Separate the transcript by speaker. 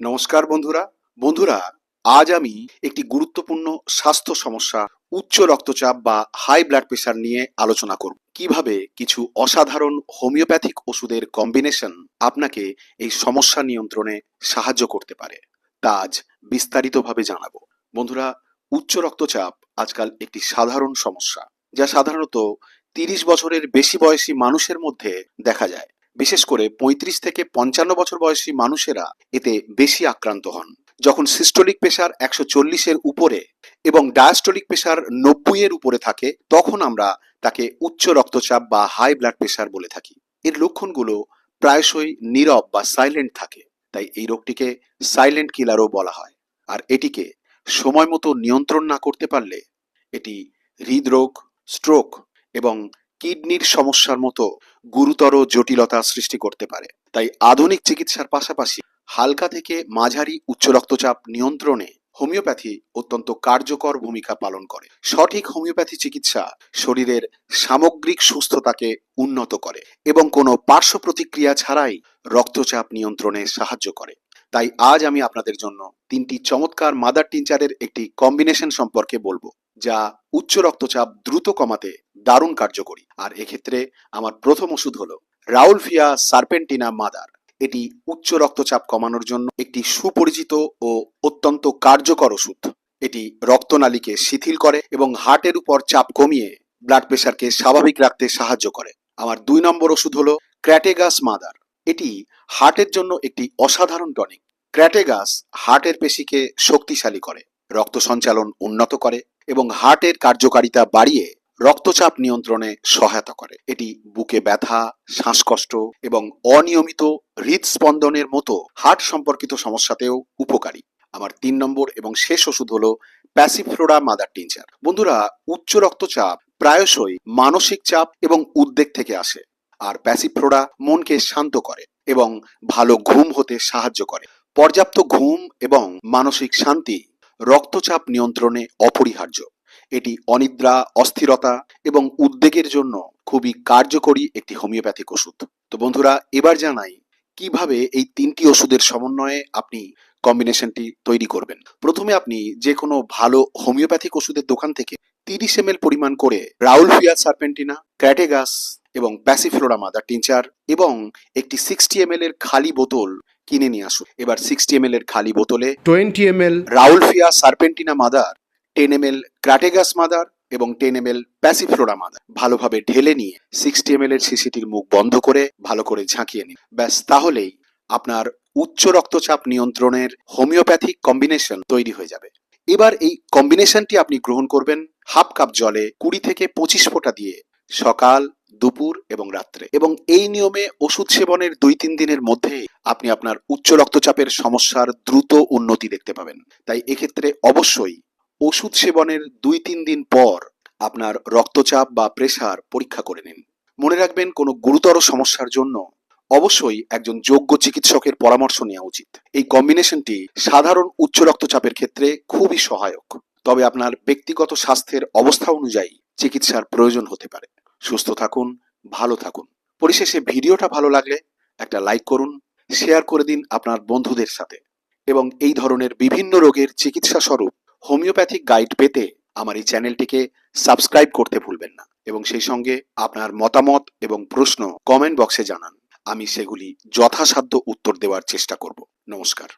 Speaker 1: নমস্কার বন্ধুরা। বন্ধুরা, আজ আমি একটি গুরুত্বপূর্ণ স্বাস্থ্য সমস্যা, উচ্চ রক্তচাপ বা হাই ব্লাড প্রেশার নিয়ে আলোচনা করব। কীভাবে কিছু অসাধারণ হোমিওপ্যাথিক ওষুধের কম্বিনেশন আপনাকে এই সমস্যা নিয়ন্ত্রণে সাহায্য করতে পারে, তা আজ বিস্তারিতভাবে জানাব। বন্ধুরা, উচ্চ রক্তচাপ আজকাল একটি সাধারণ সমস্যা, যা সাধারণত তিরিশ বছরের বেশি বয়সী মানুষের মধ্যে দেখা যায়। বিশেষ করে পঁয়ত্রিশ থেকে পঞ্চান্ন বছর বয়সী মানুষেরা এতে বেশি আক্রান্ত হন। যখন সিস্টোলিক প্রেশার একশো চল্লিশের উপরে এবং ডায়াস্টোলিক প্রেশার নব্বই এর উপরে থাকে, তখন আমরা তাকে উচ্চ রক্তচাপ বা হাই ব্লাড প্রেশার বলে থাকি। এর লক্ষণগুলো প্রায়শই নীরব বা সাইলেন্ট থাকে, তাই এই রোগটিকে সাইলেন্ট কিলারও বলা হয়। আর এটিকে সময় মতো নিয়ন্ত্রণ না করতে পারলে এটি হৃদরোগ, স্ট্রোক এবং কিডনির সমস্যার মতো গুরুতর জটিলতা সৃষ্টি করতে পারে। তাই আধুনিক চিকিৎসার পাশাপাশি হালকা থেকে মাঝারি উচ্চ রক্তচাপ নিয়ন্ত্রণে হোমিওপ্যাথি অত্যন্ত কার্যকর ভূমিকা পালন করে। সঠিক হোমিওপ্যাথি চিকিৎসা শরীরের সামগ্রিক সুস্থতাকে উন্নত করে এবং কোনো পার্শ্ব প্রতিক্রিয়া ছাড়াই রক্তচাপ নিয়ন্ত্রণে সাহায্য করে। তাই আজ আমি আপনাদের জন্য তিনটি চমৎকার মাদার টিনচারের একটি কম্বিনেশন সম্পর্কে বলব। যা উচ্চ রক্তচাপ দ্রুত কমাতে দারুণ কার্যকরী। আর এক্ষেত্রে আমার প্রথম ওষুধ হলো রাউলফিয়া সার্পেন্টিনা মাদার। এটি উচ্চ রক্তচাপ কমানোর জন্য একটি সুপরিচিত ও অত্যন্ত কার্যকর ওষুধ। এটি রক্তনালীকে শিথিল করে এবং হার্টের উপর চাপ কমিয়ে ব্লাড প্রেশারকে স্বাভাবিক রাখতে সাহায্য করে। আমার দুই নম্বর ওষুধ হলো ক্র্যাটেগাস মাদার। এটি হার্টের জন্য একটি অসাধারণ টনিক। ক্র্যাটেগাস হার্টের পেশিকে শক্তিশালী করে, রক্ত সঞ্চালন উন্নত করে এবং হার্টের কার্যকারিতা বাড়িয়ে রক্তচাপ নিয়ন্ত্রণে সহায়তা করে। এটি বুকে ব্যথা, শ্বাসকষ্ট এবং অনিয়মিত হৃদস্পন্দনের মতো হার্ট সম্পর্কিত সমস্যাতেও উপকারী। আমার তিন নম্বর এবং শেষ ওষুধ হলো প্যাসিফ্লোরা মাদার টিনচার বন্ধুরা, উচ্চ রক্তচাপ প্রায়শই মানসিক চাপ এবং উদ্বেগ থেকে আসে, আর প্যাসিফ্লোরা মনকে শান্ত করে এবং ভালো ঘুম হতে সাহায্য করে। পর্যাপ্ত ঘুম এবং মানসিক শান্তি রক্তচাপ নিয়ন্ত্রণে অপরিহার্য। এটি অনিদ্রা, অস্থিরতা এবং উদ্বেগের জন্য খুবই কার্যকরী একটি হোমিওপ্যাথিক ওষুধ। তো বন্ধুরা, এবার জানাই, কীভাবে এই তিনটি ওষুধের সমন্বয়ে আপনি কম্বিনেশনটি তৈরি করবেন? প্রথমে আপনি যে কোনো ভালো হোমিওপ্যাথিক ওষুধের দোকান থেকে তিরিশ এম পরিমাণ করে রাউল রাউলফিয়া সার্পেন্টিনা ক্র্যাটেগাস এবং প্যাসিফ্লোরা মাদার টিনচার এবং একটি সিক্সটি এম এর খালি বোতল কিনে নিয়ে আসুন। এবার সিক্সটি এম এর খালি বোতলে
Speaker 2: 20 ml
Speaker 1: Rauwolfia serpentina mother ten M L Crataegus mother এবং ten M L Passiflora mother ভালোভাবে ঢেলে নিয়ে সিক্সটি এম এর শিশিটির মুখ বন্ধ করে ভালো করে ঝাঁকিয়ে নিন। ব্যাস তাহলেই আপনার উচ্চ রক্তচাপ নিয়ন্ত্রণের হোমিওপ্যাথিক কম্বিনেশন তৈরি হয়ে যাবে। এবার এই কম্বিনেশনটি আপনি গ্রহণ করবেন হাফ কাপ জলে কুড়ি থেকে পঁচিশ ফোঁটা দিয়ে সকাল, দুপুর এবং রাত্রে। এবং এই নিয়মে ওষুধ সেবনের দুই, তিন দিনের মধ্যে আপনি আপনার উচ্চ রক্তচাপের সমস্যার দ্রুত উন্নতি দেখতে পাবেন। তাই এক্ষেত্রে অবশ্যই ওষুধ সেবনের দুই, তিন দিন পর আপনার রক্তচাপ বা প্রেসার পরীক্ষা করে নিন। মনে রাখবেন, কোনো গুরুতর সমস্যার জন্য অবশ্যই একজন যোগ্য চিকিৎসকের পরামর্শ নেওয়া উচিত। এই কম্বিনেশনটি সাধারণ উচ্চ রক্তচাপের ক্ষেত্রে খুবই সহায়ক। তবে আপনার ব্যক্তিগত স্বাস্থ্যের অবস্থা অনুযায়ী চিকিৎসার প্রয়োজন হতে পারে। সুস্থ থাকুন, ভালো থাকুন। পরিশেষে ভিডিওটা ভালো লাগলে একটা লাইক করুন, শেয়ার করে দিন আপনার বন্ধুদের সাথে। এবং এই ধরনের বিভিন্ন রোগের চিকিৎসা স্বরূপ হোমিওপ্যাথিক গাইড পেতে আমার এই চ্যানেলটিকে সাবস্ক্রাইব করতে ভুলবেন না। এবং সেই সঙ্গে আপনার মতামত এবং প্রশ্ন কমেন্ট বক্সে জানান। আমি সেগুলি যথাসাধ্য উত্তর দেওয়ার চেষ্টা করব। নমস্কার।